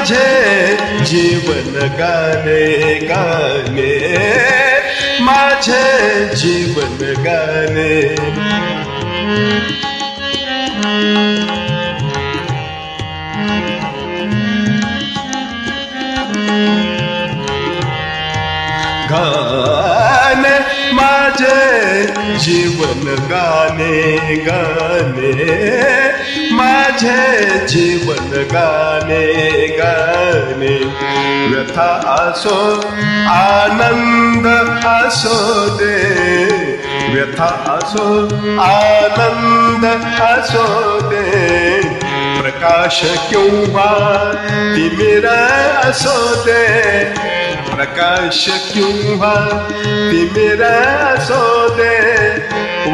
माझे जीवन गाणे गाणे. माझे जीवन गाणे. गाणे माझे जीवन गाणे गाणे. माझे जीवन गाणे गाणे. व्यथा असो आनंद असो दे. व्यथा असो आनंद असो दे. प्रकाश किंवा तिमिर असो दे. प्रकाश किंवा तिमिर असो दे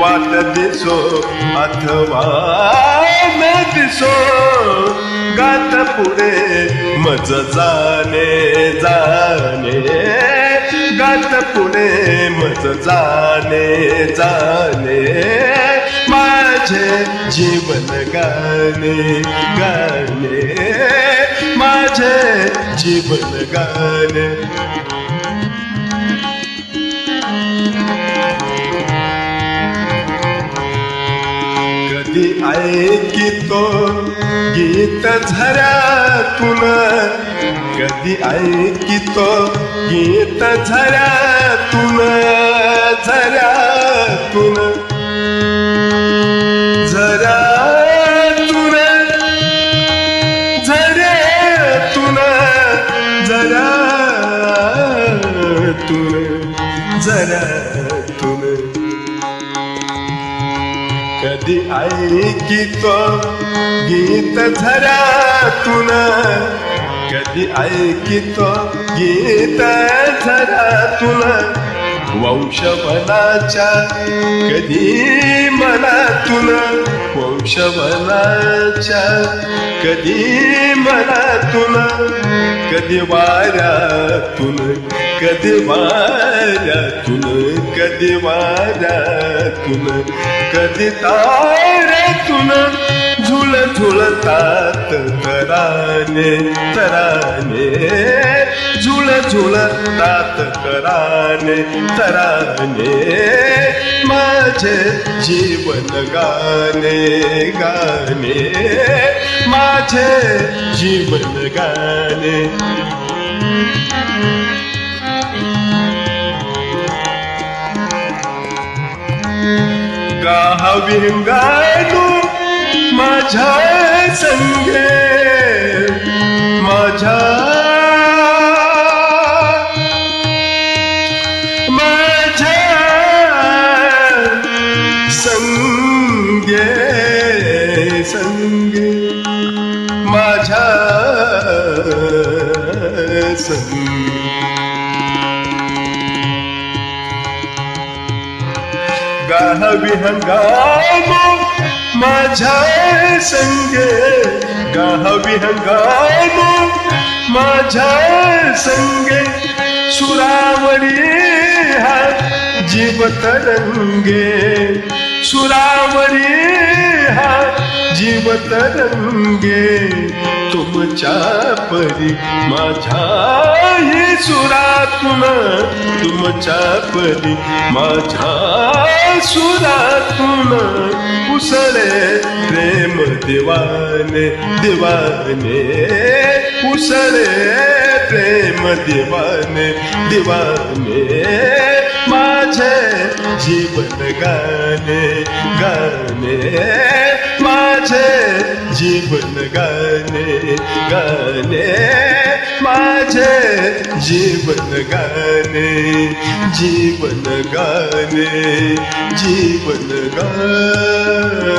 वाट दिसो अथवा न दिसो गात पुढे मज जाणे जाणे गात पुढे मज जाणे जाणे माझे जीवन गाणे गाणे. माझे जीवन गान कधी ऐकितो गीत झऱ्यातून कधी ऐकितो गीत झऱ्यातून झऱ्यातून. झऱ्यातून कधी ऐकितो गीत झऱ्यातून कधी ऐकितो गीत झऱ्यातून वंशवनाच्या कधी मनातून. वंशवनाच्या कधी मनातून. कधी वाऱ्यातून. कधी वाऱ्यातून कधी वाऱ्यातून कधी ताऱ्यातून झुळ झुळतात तराने तराने. झुळ झुळतात तराने तराने. माझे जीवन गाणे गाणे. माझे जीवन गाणे. गाविंगाडू माझ्या संगे माझ्या माझ्या संगे संगे माझ्या संगे. गाहवी हंगाम माझ्या संगे. गाहवी हंगाम माझ्या संगे. सुरावरी हा जीव तरंगे. सुरावरी हा जीव तरंगे. तुमच्या परी माझ्या ही सुरातून. तुमच्या पदी माझ्या सुरातून. उसळे प्रेम देवाने दिवाने. उसळे प्रेम देवाने दिवाने. माझे जीवन गाणे गाणे माझे जीवन गाणे गाणे माझे जीवन गाणे जीवन गाणे जीवन गाणे